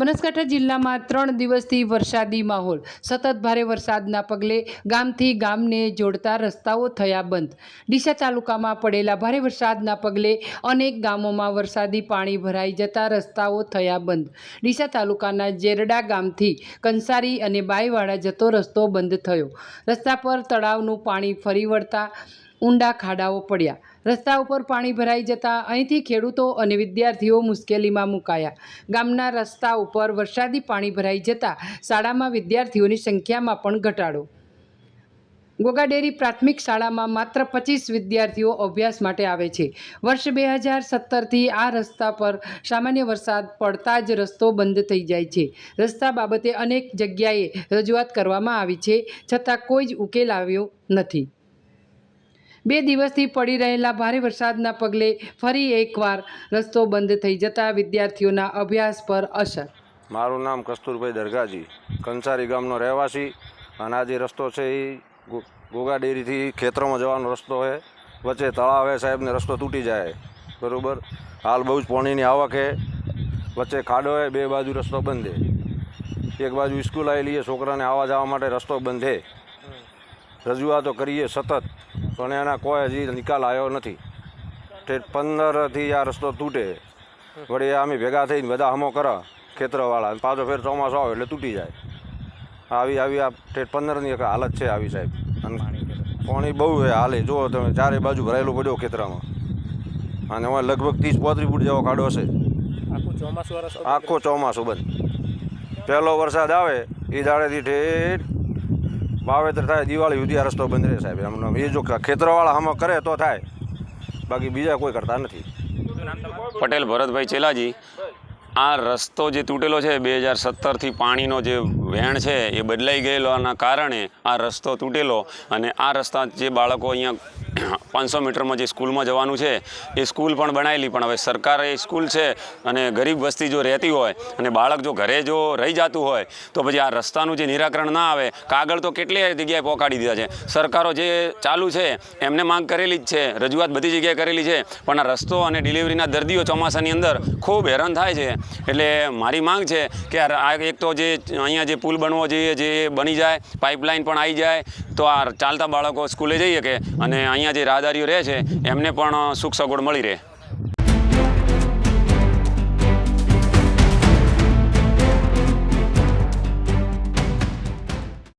બનાસકાંઠા જિલ્લામાં ત્રણ દિવસથી વરસાદી માહોલ. સતત ભારે વરસાદના પગલે ગામથી ગામને જોડતા રસ્તાઓ થયા બંધ. ડીસા તાલુકામાં પડેલા ભારે વરસાદના પગલે અનેક ગામોમાં વરસાદી પાણી ભરાઈ જતા રસ્તાઓ થયા બંધ. ડીસા તાલુકાના જેરડા ગામથી કંસારી અને બાઈવાડા જતો રસ્તો બંધ થયો. રસ્તા પર તળાવનું પાણી ફરી વળતા ઊંડા ખાડાઓ પડ્યા. રસ્તા ઉપર પાણી ભરાઈ જતા અહીંથી ખેડૂતો અને વિદ્યાર્થીઓ મુશ્કેલીમાં મુકાયા. ગામના રસ્તા ઉપર વરસાદી પાણી ભરાઈ જતા શાળામાં વિદ્યાર્થીઓની સંખ્યામાં પણ ઘટાડો. ગોગાડેરી પ્રાથમિક શાળામાં માત્ર પચીસ વિદ્યાર્થીઓ અભ્યાસ માટે આવે છે. વર્ષ બે હજાર સત્તરથી આ રસ્તા પર સામાન્ય વરસાદ પડતા જ રસ્તો બંધ થઈ જાય છે. રસ્તા બાબતે અનેક જગ્યાએ રજૂઆત કરવામાં આવી છે, છતાં કોઈ જ ઉકેલ આવ્યો નથી. બે દિવસથી પડી રહેલા ભારે વરસાદના પગલે ફરી એકવાર રસ્તો બંધ થઈ જતા વિદ્યાર્થીઓના અભ્યાસ પર અસર. મારું નામ કસ્તુરભાઈ દરગાજી, કંસારી ગામનો રહેવાસી અને આ જે રસ્તો છે એ ગોગા ડેરીથી ખેતરોમાં જવાનો રસ્તો છે. વચ્ચે તળાવ સાહેબને રસ્તો તૂટી જાય. બરાબર? હાલ બહુ જ પાણીની આવક છે. વચ્ચે ખાડો છે, બે બાજુ રસ્તો બંધ છે. એક બાજુ સ્કૂલ આવેલી છે, છોકરાને આવવા જવા માટે રસ્તો બંધ છે. રજૂઆતો કરીએ સતત પણ એના કોઈ હજી નિકાલ આવ્યો નથી. પંદરથી આ રસ્તો તૂટે. વળી અમે ભેગા થઈને બધા હમો કરા ખેતરવાળા. પાછો ફેર ચોમાસો આવે એટલે તૂટી જાય. આવી આવી આ ઠેઠ પંદરની એક હાલત છે આવી સાહેબ. પાણી બહુ છે હાલે. જુઓ તમે ચારે બાજુ ભરાયેલું પડ્યો ખેતરામાં. અને હવે લગભગ ત્રીસ પોત્રીસ ફૂટ જેવો કાઢો હશે. આખું આખો ચોમાસું બંધ. પહેલો વરસાદ આવે એ દાડેથી ઠેઠ વાવેતર થાય, દિવાળી સુધી આ રસ્તો બંધ રહે સાહેબ. એમને એ જો ખેતરવાળા હમ કરે તો થાય. બાકી બીજા કોઈ કરતા નથી. પટેલ ભરતભાઈ ચેલાજી, આ રસ્તો જે તૂટેલો છે, બે હજાર સત્તરથી પાણીનો જે વહેણ છે એ બદલાઈ ગયેલાના કારણે આ રસ્તો તૂટેલો અને આ રસ્તા જે બાળકો અહીંયા પાંચસો મીટરમાં જે સ્કૂલમાં જવાનું છે, એ સ્કૂલ પણ બનાવેલી પણ હવે સરકારે એ સ્કૂલ છે અને ગરીબ વસ્તી જો રહેતી હોય અને બાળક જો ઘરે જો રહી જતું હોય, તો પછી આ રસ્તાનું જે નિરાકરણ ના આવે, કાગળ તો કેટલી જગ્યાએ પહોંચાડી દીધા છે. સરકારો જે ચાલુ છે, એમને માંગ કરેલી જ છે, રજૂઆત બધી જગ્યાએ કરેલી છે, પણ આ રસ્તો અને ડિલિવરીના દર્દીઓ ચોમાસાની અંદર ખૂબ હેરાન થાય છે. એટલે મારી માંગ છે કે આ એક તો જે અહીંયા પુલ બનવો જોઈએ, જે બની જાય, પાઇપલાઇન પણ આવી જાય, તો આ ચાલતા બાળકો સ્કૂલે જઈ શકે અને અહીંયા જે રાહદારીઓ રહે છે, એમને પણ સુખ સગવડ મળી રહે.